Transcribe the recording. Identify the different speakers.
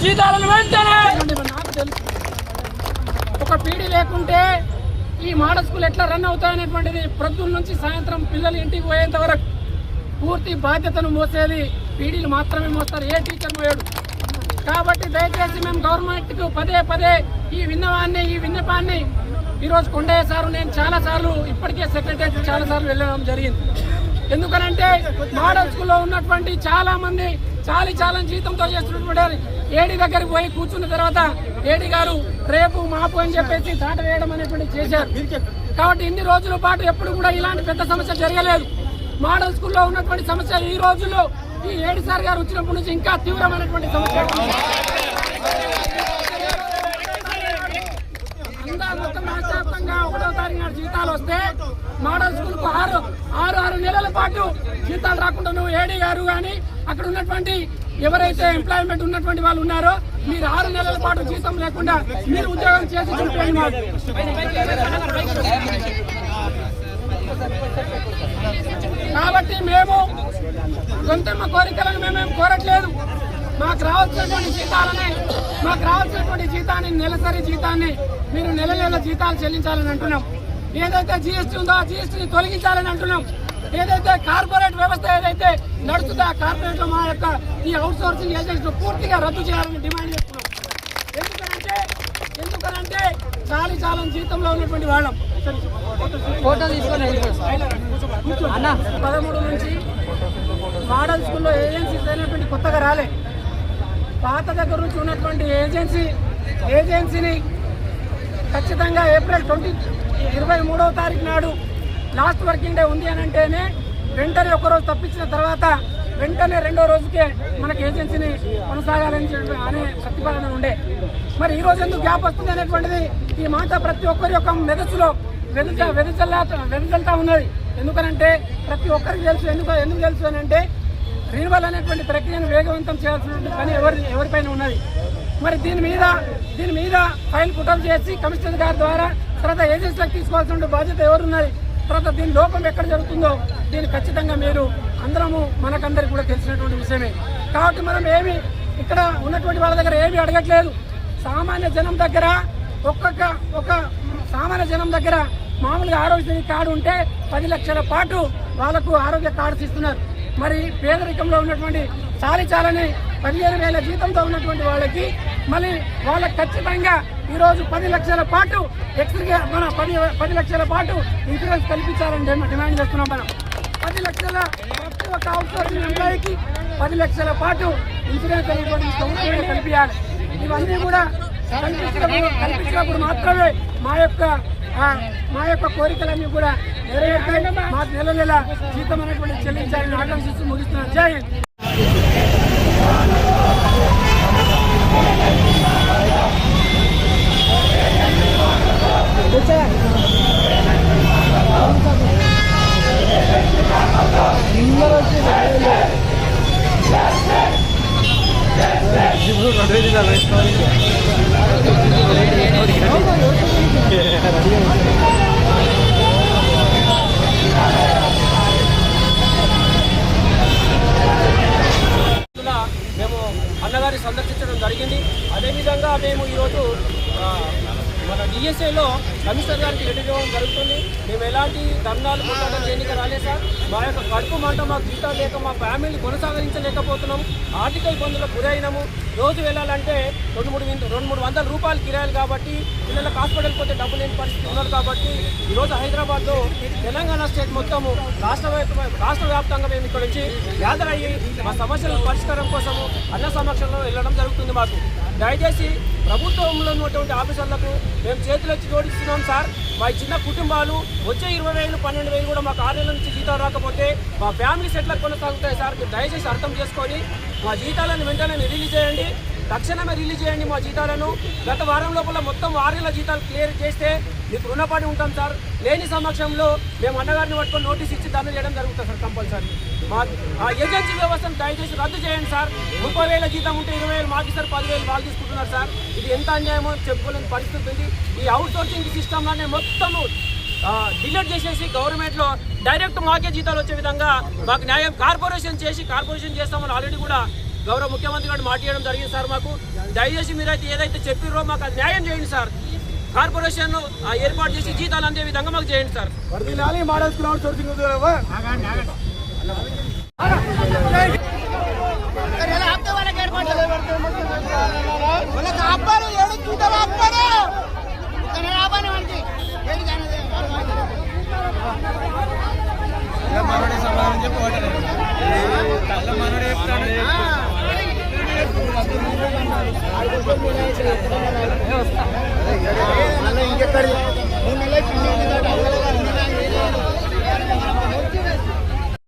Speaker 1: జీతాలను వెంటనే! నాకు తెలుసు ఒక పీడి లేకుంటే ఈ మోడల్ స్కూల్ ఎట్లా రన్ అవుతాయనేటువంటిది ప్రొద్దుల నుంచి సాయంత్రం పిల్లలు ఇంటికి పోయేంత వరకు పూర్తి బాధ్యతను మోసేది పీడీలు మాత్రమే మోస్తారు ఏ టీచర్ మోయడు కాబట్టి దయచేసి మేము గవర్నమెంట్కు పదే పదే ఈ విన్నవాన్ని ఈ విన్నపాన్ని ఈరోజు కొండయ్య సారు నేను చాలా సార్లు ఇప్పటికే సెక్రటరీ చాలా సార్లు వెళ్ళడం జరిగింది. ఎందుకనంటే మోడల్ స్కూల్లో ఉన్నటువంటి చాలామంది చాలి చాలా జీతంతో చేస్తున్నటువంటి ఏడి దగ్గరికి పోయి కూర్చున్న తర్వాత ఏడి గారు రేపు మాపు అని చెప్పేసి దాట వేయడం అనేటువంటి చేశారు. కాబట్టి ఇన్ని రోజుల పాటు ఎప్పుడు కూడా ఇలాంటి పెద్ద సమస్య జరగలేదు. మోడల్ స్కూల్లో ఉన్నటువంటి సమస్య ఈ రోజుల్లో ఈ ఏడి సార్ గారు వచ్చినప్పటి నుంచి ఇంకా తీవ్రమైనటువంటి సమస్య. అందా మొత్తం ఒకటో తారీఖు నాడు జీతాలు వస్తే మోడల్ స్కూల్కు ఆరు ఆరు ఆరు నెలల పాటు జీతాలు రాకుండా నువ్వు ఏడీ గారు కానీ అక్కడ ఉన్నటువంటి ఎవరైతే ఎంప్లాయ్మెంట్ ఉన్నటువంటి వాళ్ళు ఉన్నారో మీరు ఆరు నెలల పాటు జీతం లేకుండా మీరు ఉద్యోగం చేసి చూపించండి మాకు కాబట్టి మేము సొంతమ్మ కోరికలను మేమేం కోరట్లేదు. మాకు రావాల్సినటువంటి జీతాలని మాకు రావాల్సినటువంటి జీతాన్ని నెలసరి జీతాన్ని మీరు నెల నెల జీతాలు చెల్లించాలని అంటున్నాం. ఏదైతే జీఎస్టీ ఉందో ఆ జీఎస్టీని తొలగించాలని అంటున్నాం. ఏదైతే కార్పొరేట్ వ్యవస్థ ఏదైతే నడుస్తుందో ఆ కార్పొరేట్లో మా యొక్క ఈ అవుట్ సోర్సింగ్ ఏజెన్సీ పూర్తిగా రద్దు చేయాలని డిమాండ్ చేస్తున్నాం. ఎందుకనంటే ఎందుకనంటే చాలి చాలని జీతంలో ఉన్నటువంటి వాళ్ళం.
Speaker 2: ఫోటో తీసుకొని
Speaker 1: అన్న పదమూడు నుంచి మోడల్ స్కూల్లో ఏజెన్సీస్ అయినటువంటి కొత్తగా రాలే. పాత దగ్గర నుంచి ఉన్నటువంటి ఏజెన్సీ ఏజెన్సీని ఖచ్చితంగా ఏప్రిల్ ట్వంటీ ఇరవై మూడవ తారీఖు నాడు లాస్ట్ వర్కింగ్ డే ఉంది అని అంటేనే వెంటనే ఒకరోజు తప్పించిన తర్వాత వెంటనే రెండో రోజుకే మనకి ఏజెన్సీని కొనసాగాలని అనే ప్రతిపాదన ఉండే. మరి ఈరోజు ఎందుకు గ్యాప్ వస్తుంది అనేటువంటిది ఈ మాట ప్రతి ఒక్కరి యొక్క మెదసులో వెదజ వెదజల్లా వెదజల్తా ఉన్నది. ఎందుకనంటే ప్రతి ఒక్కరికి తెలుసు ఎందుకు ఎందుకు తెలుసు అని అంటే రీనివల్ అనేటువంటి ప్రక్రియను వేగవంతం చేయాల్సినటువంటి పని ఎవరి ఎవరిపైన ఉన్నది? మరి దీని మీద దీని మీద ఫైల్ పుటప్ చేసి కమిషనర్ గారి ద్వారా తర్వాత ఏజెన్సీలకు తీసుకోవాల్సిన బాధ్యత ఎవరున్నది? తర్వాత దీని లోపం ఎక్కడ జరుగుతుందో దీన్ని ఖచ్చితంగా మీరు అందరము మనకందరికి కూడా తెలిసినటువంటి విషయమే. కాబట్టి మనం ఏమి ఇక్కడ ఉన్నటువంటి వాళ్ళ దగ్గర ఏమీ అడగట్లేదు. సామాన్య జనం దగ్గర ఒక్కొక్క ఒక సామాన్య జనం దగ్గర మామూలుగా ఆరోగ్య కార్డు ఉంటే పది లక్షల పాటు వాళ్ళకు ఆరోగ్య కార్డ్స్ ఇస్తున్నారు. మరి పేదరికంలో ఉన్నటువంటి చాలి చాలని పదిహేను వేల జీతంతో ఉన్నటువంటి వాళ్ళకి మళ్ళీ వాళ్ళకి ఖచ్చితంగా ఈరోజు పది లక్షల పాటు ఎక్స్ట్రా మన పది పది లక్షల పాటు ఇన్సూరెన్స్ కల్పించాలని డిమాండ్ చేస్తున్నాం మనం. పది లక్షల ప్రతి ఒక్క అవుట్సోర్సింగ్ ఎంప్లాయీకి పది లక్షల పాటు ఇన్సూరెన్స్ అనేటువంటి సౌకర్యం కల్పించాలి ఇవన్నీ కూడా కల్పించినప్పుడు కల్పించినప్పుడు మాత్రమే మా యొక్క మా యొక్క కోరికలన్నీ కూడా నెరవేర్తాయి మాకు నెల నెల జీతం అనేటువంటి చెల్లించాలని ఆకాంక్షిస్తూ ముగిస్తున్నాను జై హింద్
Speaker 3: రోజున మేము అన్నగారిని సందర్శించడం జరిగింది అదేవిధంగా మేము ఈరోజు మన డిఎస్ఏలో కమిషనర్ గారికి రెడీ చేయడం జరుగుతుంది. మేము ఎలాంటి ధర్నాలు కొట్టడం దేనికి రాలేదు సార్. మా యొక్క కడుపు మంట మాకు జీతాలు లేక మా ఫ్యామిలీ కొనసాగించలేకపోతున్నాము. ఆర్థిక ఇబ్బందులకు గురైనాము. రోజు వెళ్ళాలంటే రెండు మూడు వింత- రెండు మూడు వందల రూపాయలు కిరాయిలు కాబట్టి పిల్లలకు హాస్పిటల్ పోతే డబ్బు లేని పరిస్థితి ఉన్నారు కాబట్టి ఈరోజు హైదరాబాద్లో తెలంగాణ స్టేట్ మొత్తము రాష్ట్ర రాష్ట్ర వ్యాప్తంగా మేము ఇక్కడ నుంచి గ్యాదర్ అయ్యి మా సమస్యల పరిష్కారం కోసము అన్న సమక్షంలో వెళ్ళడం జరుగుతుంది మాకు. దయచేసి ప్రభుత్వంలో ఉన్నటువంటి ఆఫీసర్లకు మేము చేతులు వచ్చి జోడిస్తున్నాం సార్. మా చిన్న కుటుంబాలు వచ్చే ఇరవై వేలు పన్నెండు వేలు కూడా మాకు ఆరు నెలల నుంచి జీతాలు రాకపోతే మా ఫ్యామిలీస్ ఎట్లా కొనసాగుతాయి సార్. మీరు దయచేసి అర్థం చేసుకొని మా జీతాలను వెంటనే రిలీజ్ చేయండి. తక్షణమే రిలీజ్ చేయండి మా జీతాలను. గత వారం లోపల మొత్తం ఆరు జీతాలు క్లియర్ చేస్తే మీకు రుణపడి ఉంటాం సార్. లేని సమక్షంలో మేము అన్నగారిని పట్టుకొని నోటీస్ ఇచ్చి ధర్నా చేయడం జరుగుతుంది సార్ కంపల్సరీ. మా ఆ ఏజెన్సీ వ్యవస్థను దయచేసి రద్దు చేయండి సార్. ముప్పై వేల జీతం ఉంటే ఇరవై వేలు మాకు సార్ పదివేలు వాళ్ళు తీసుకుంటున్నారు సార్. ఇది ఎంత అన్యాయమో చెప్పుకోలేని పరిస్థితి ఉంది. ఈ అవుట్ సోర్సింగ్ మొత్తము డిలీట్ చేసేసి గవర్నమెంట్లో డైరెక్ట్ మాకే జీతాలు వచ్చే విధంగా మాకు న్యాయం కార్పొరేషన్ చేసి కార్పొరేషన్ చేస్తామని ఆల్రెడీ కూడా గౌరవ ముఖ్యమంత్రి గారు మాట్లాడడం జరిగింది సార్ మాకు. దయచేసి మీరైతే ఏదైతే చెప్పిర్రో మాకు అది న్యాయం చేయండి సార్. కార్పొరేషన్ ఏర్పాటు చేసి జీతాలు అందే విధంగా మాకు చేయండి సార్.
Speaker 4: వాళ్ళకి
Speaker 5: ఇంకెక్కడ?